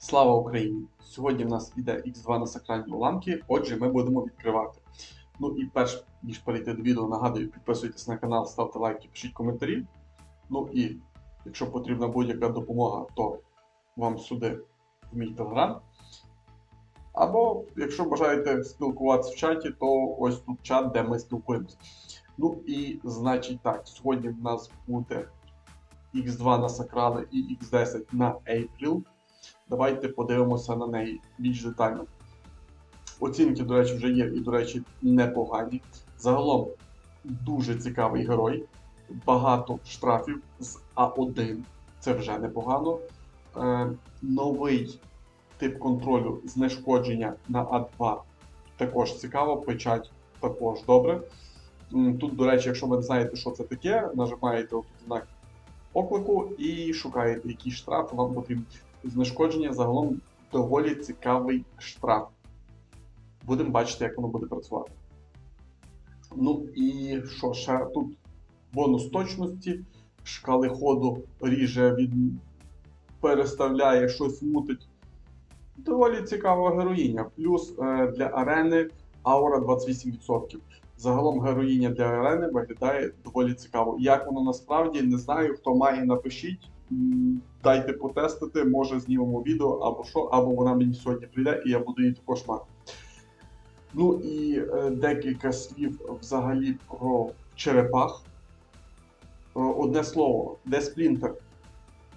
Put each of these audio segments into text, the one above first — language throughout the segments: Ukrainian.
Слава Україні! Сьогодні в нас іде X2 на сакральні уламки, отже, ми будемо відкривати. Ну і перш ніж перейти до відео, нагадую, підписуйтесь на канал, ставте лайки, пишіть коментарі. Ну і якщо потрібна будь-яка допомога, то вам сюди в мій телеграм. Або якщо бажаєте спілкуватися в чаті, то ось тут чат, де ми спілкуємося. Ну і значить так, сьогодні в нас буде X2 на сакрали і X10 на April. Давайте подивимося на неї більш детально. Оцінки, до речі, вже є і, до речі, непогані. Загалом дуже цікавий герой. Багато штрафів з А1. Це вже непогано. Е, новий тип контролю знешкодження на А2 також цікаво. Печать також добре. Тут, до речі, якщо ви не знаєте, що це таке, нажимаєте отут знак оклику і шукаєте, який штраф вам потрібен. Знешкодження загалом доволі цікавий штраф. Будемо бачити, як воно буде працювати. Ну і що ще тут? Бонус точності, шкали ходу ріже, від... переставляє, щось мутить. Доволі цікава героїня. Плюс е, для арени аура 28%. Загалом героїня для арени виглядає доволі цікаво. Як воно насправді не знаю, хто має, напишіть. Дайте потестити, може знімемо відео або що, або вона мені сьогодні прийде і я буду її також мати. Ну і е, декілька слів взагалі про черепах. Е, одне слово, де сплінтер?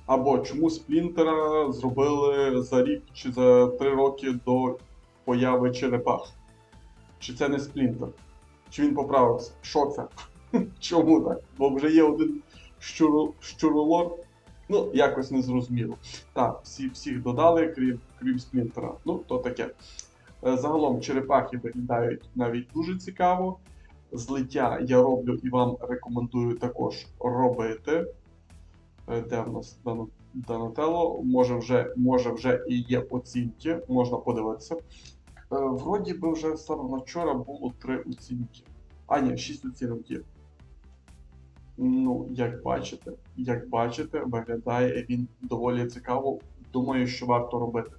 Або чому сплінтера зробили за рік чи за три роки до появи черепах? Чи це не сплінтер? Чи він поправився? Що це? Чому так? Бо вже є один щуролор. Ну, якось не зрозуміло. Так, всі, всіх додали, крім, крім сплінтера. Ну, то таке. Е, Загалом черепахи виглядають навіть дуже цікаво. Злиття я роблю і вам рекомендую також робити. Е, Де в нас Дано- Донателло? Може вже, може вже і є оцінки, можна подивитися. Е, Вроді би вже на вчора було три оцінки. А, ні, шість оцінок є. Ну, як бачите, як бачите, виглядає він доволі цікаво. Думаю, що варто робити.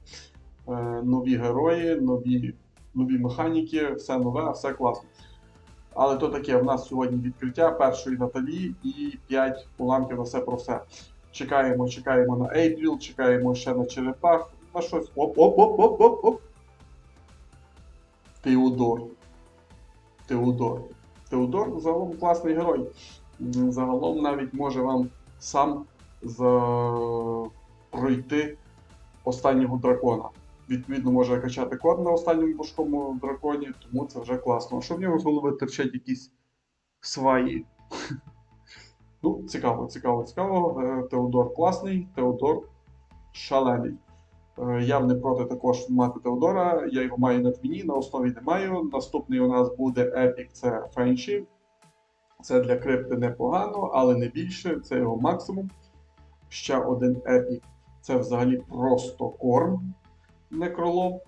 Е, нові герої, нові, нові механіки, все нове, все класно. Але то таке, в нас сьогодні відкриття першої Наталі і 5 уламків на все про все. Чекаємо, чекаємо на April, чекаємо ще на черепах, на щось. Оп-оп-оп-оп-оп-оп. Теодор. Теодор. Теодор загалом класний герой. М, Загалом навіть може вам сам за... пройти останнього дракона. Відповідно, може качати код на останньому божкому драконі, тому це вже класно. А що в нього з голови терчать якісь сваї? Ну, цікаво, цікаво, цікаво. Е, Теодор класний, Теодор шалений. Е, Я не проти також мати Теодора. Я його маю на твіні, на основі не маю. Наступний у нас буде Epic, це Фенші. Це для крипти непогано, але не більше. Це його максимум. Ще один Epic. Це взагалі просто корм некролом.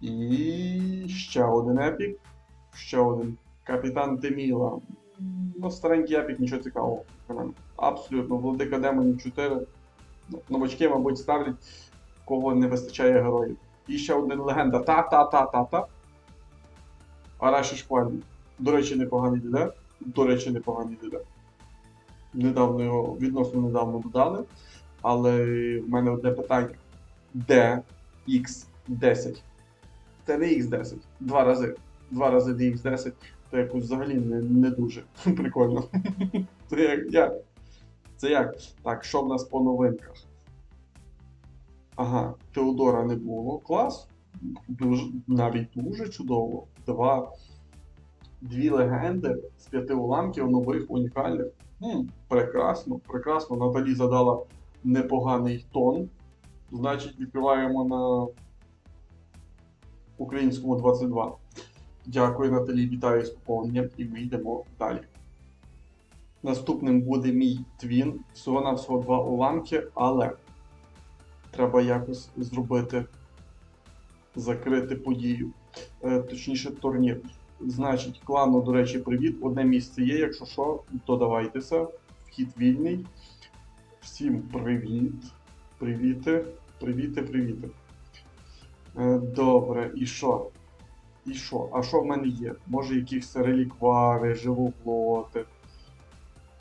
І ще один епік. Ще один Капітан Теміла. М, Ну, старенький епік, нічого цікавого. Абсолютно. Владика Демонів 4. Ну, Новачки, мабуть, ставлять, кого не вистачає героїв. І ще один легенда. Та-та-та-та-та. Араші Шпальний. До речі, непоганий ДД. До речі, непоганий ДД. Недавно його відносно недавно додали. Але в мене одне питання. Де X10? Це не X10. Два рази. Два рази DX10. То якось взагалі не, не дуже прикольно. Це як, як? Це як? Так, що в нас по новинках? Ага, Теодора не було. Клас. Дуже, навіть дуже чудово. Два, дві легенди з п'яти уламків нових унікальних. Хм, прекрасно, прекрасно. Наталі задала непоганий тон. Значить, відкриваємо на українському 22. Дякую, Наталі, вітаю з поповненням і ми йдемо далі. Наступним буде мій твін. Всього на всього два уламки, але треба якось зробити, закрити подію. Е, точніше, турнір. Значить, клану, до речі, привіт. Одне місце є. Якщо що, додавайтеся. Вхід вільний. Всім привіт. Привіти. Привіти, привіти. Е, Добре, і що? І що? А що в мене є? Може, якісь реліквари, живоплоти.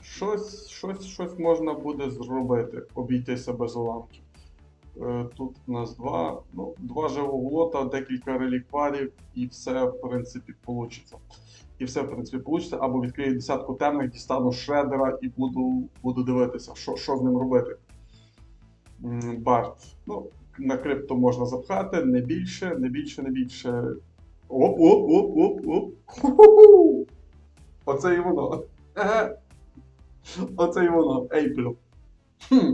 Щось, щось, щось можна буде зробити, обійтися без уламків. Е, Тут у нас два, ну, два живоглота, декілька релікварів, і все, в принципі, вийде. І все, в принципі, вийде. Або відкрию десятку темних, дістану шредера і буду, буду дивитися, що, що з ним робити. Барт. Ну, на крипто можна запхати, не більше, не більше, не більше. Оп, оп, оп, оп, оп. Оце і воно. Оце і воно. April. Хм.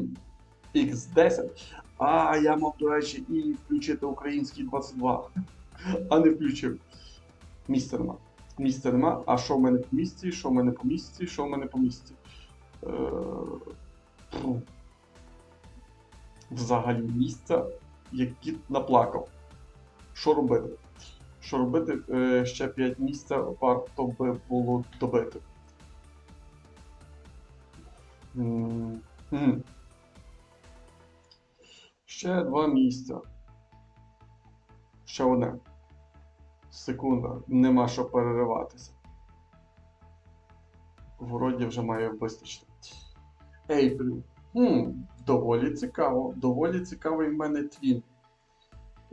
X10. А, я мав, до речі, і включити український 22. А не включив. Місця нема. А що в мене по місці? Що в мене по місці? Що в мене по місці? Е. Взагалі місця, як наплакав. Що робити? Що робити? Е, ще 5 місця варто би було добити. М, м. Ще два місця. Ще одне. Секунда. Нема що перериватися. Вроді вже має вистачити. April. Хм, доволі цікаво. Доволі цікавий в мене твін.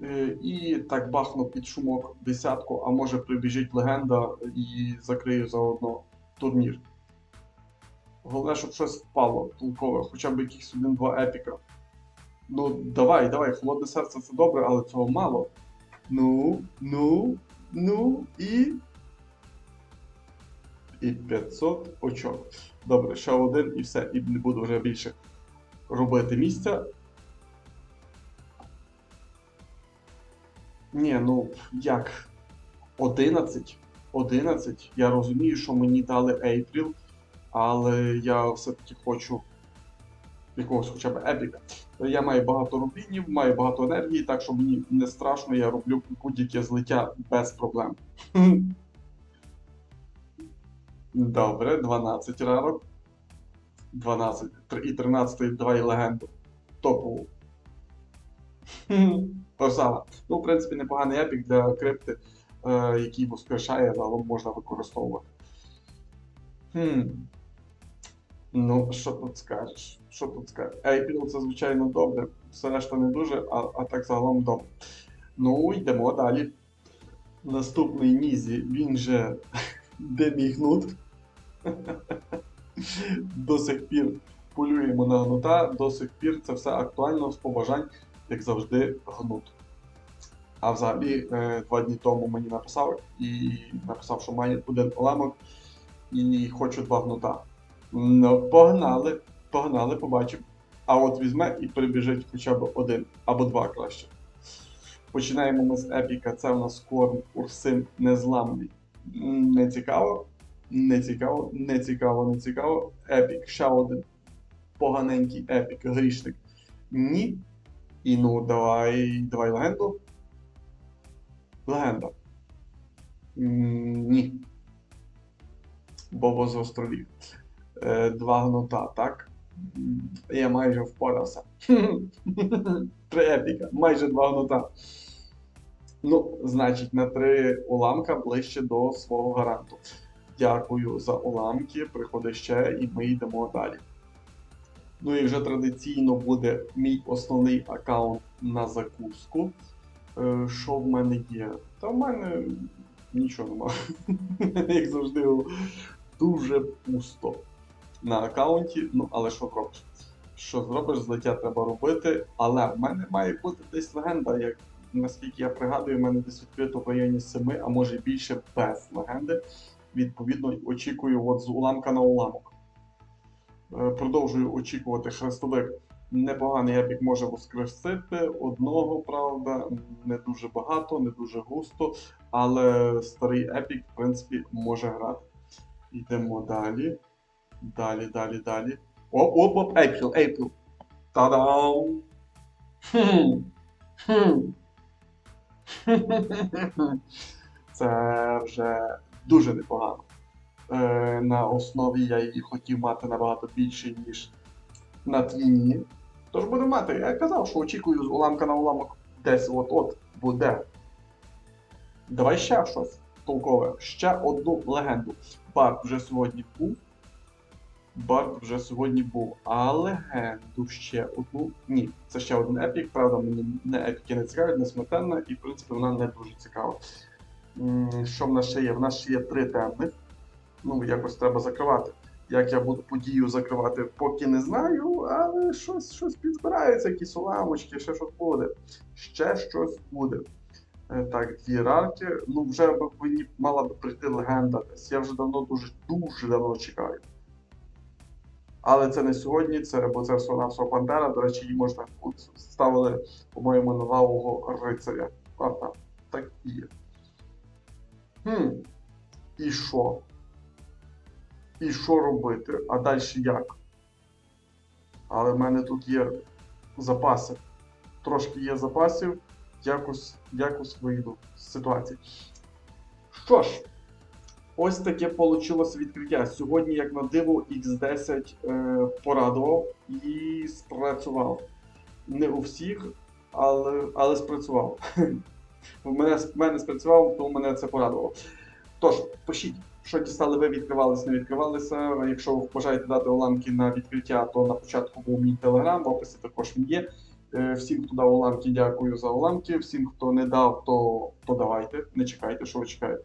Е, І так бахну під шумок десятку, а може прибіжить легенда і закрию заодно турнір. Головне, щоб щось впало толкове, хоча б якихось один-два епіка. Ну, давай, давай, холодне серце це добре, але цього мало. Ну, ну, ну і. І 500 очок. Добре, ще один і все, і не буду вже більше робити місця. Ні, ну як? 11. 11. Я розумію, що мені дали April, але я все-таки хочу якогось хоча б епіка. Я маю багато рубінів, маю багато енергії, так що мені не страшно, я роблю будь-яке злиття без проблем. Добре, 12 ранок. 12 і 13 давай легенду. Топову. Красава. Ну, в принципі, непоганий епік для крипти, е, який воскрешає, загалом можна використовувати. Хм. Ну, що тут скажеш? Що тут скажеш? April це, звичайно, добре, все решта не дуже, а, а так загалом добре. Ну, йдемо далі. Наступний Нізі, він же демігнут. До сих пір полюємо на гнута, до сих пір це все актуально з побажань, як завжди, гнут. А взагалі, е, два дні тому мені написав і написав, що має один уламок і хочу два гнута. Ну, погнали, погнали, побачимо. А от візьме і прибіжить хоча б один або два краще. Починаємо ми з епіка. Це у нас корм Урсин Незламний. Не цікаво, не цікаво, не цікаво, не цікаво. Епік, ще один поганенький епік, грішник. Ні. І ну, давай, давай легенду. Легенда. Ні. Бобо з островів. Е, Два гнута, так? Я майже впорався. Три епіка, майже два гнута. Ну, значить, на три уламка ближче до свого гаранту. Дякую за уламки. Приходи ще, і ми йдемо далі. Ну і вже традиційно буде мій основний аккаунт на закуску. Е, Що в мене є? Та в мене нічого немає. Як завжди, дуже пусто на аккаунті. Ну, але що зробиш? Що зробиш, злиття треба робити. Але в мене має бути десь легенда, як наскільки я пригадую, в мене десь відкрито в районі 7, а може більше без легенди. Відповідно, очікую от з уламка на уламок. Е, Продовжую очікувати хрестовик. Непоганий епік може воскресити. Одного, правда, не дуже багато, не дуже густо, але старий епік, в принципі, може грати. Йдемо далі. Далі, далі, далі. Оп, оп, оп, April, April. Та-дам! Хм. Хм. Це вже дуже непогано. Е, на основі я її хотів мати набагато більше, ніж на твіні. Тож будемо мати. Я казав, що очікую з уламка на уламок десь от-от буде. Давай ще щось толкове. Ще одну легенду. Барт вже сьогодні був. Барт вже сьогодні був. А легенду ще одну. Ні, це ще один епік. Правда, мені не епіки не цікавить, не смертельна, і в принципі вона не дуже цікава. Що в нас ще є? В нас ще є три темних. Ну, якось треба закривати. Як я буду подію закривати, поки не знаю, але щось, щось підбирається, якісь уламочки, ще щось буде. Ще щось буде. Е, Так, дві рарки. Ну, вже мені мала б прийти легенда. Я вже давно дуже дуже давно чекаю. Але це не сьогодні, це, бо це всього навсього Пантера. До речі, її можна ставили, по-моєму, на рицаря. А, так, так і є. Хм. І що? І що робити? А далі як? Але в мене тут є запаси. Трошки є запасів, якось, якось вийду з ситуації. Що ж, ось таке вийшло відкриття. Сьогодні, як на диво, X10 е, порадував і спрацював. Не у всіх, але, але спрацював. В мене, мене спрацював, тому мене це порадувало. Тож, пишіть, що дістали ви, відкривалися, не відкривалися. Якщо ви бажаєте дати уламки на відкриття, то на початку був мій телеграм, в описі також він є. Е, Всім, хто дав уламки, дякую за уламки. Всім, хто не дав, то, то давайте. Не чекайте, що ви чекаєте.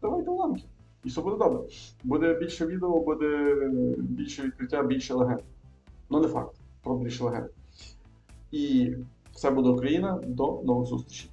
Давайте уламки. І все буде добре. Буде більше відео, буде більше відкриття, більше легенд. Ну, не факт, про більше легенд. І все буде Україна. До нових зустрічей.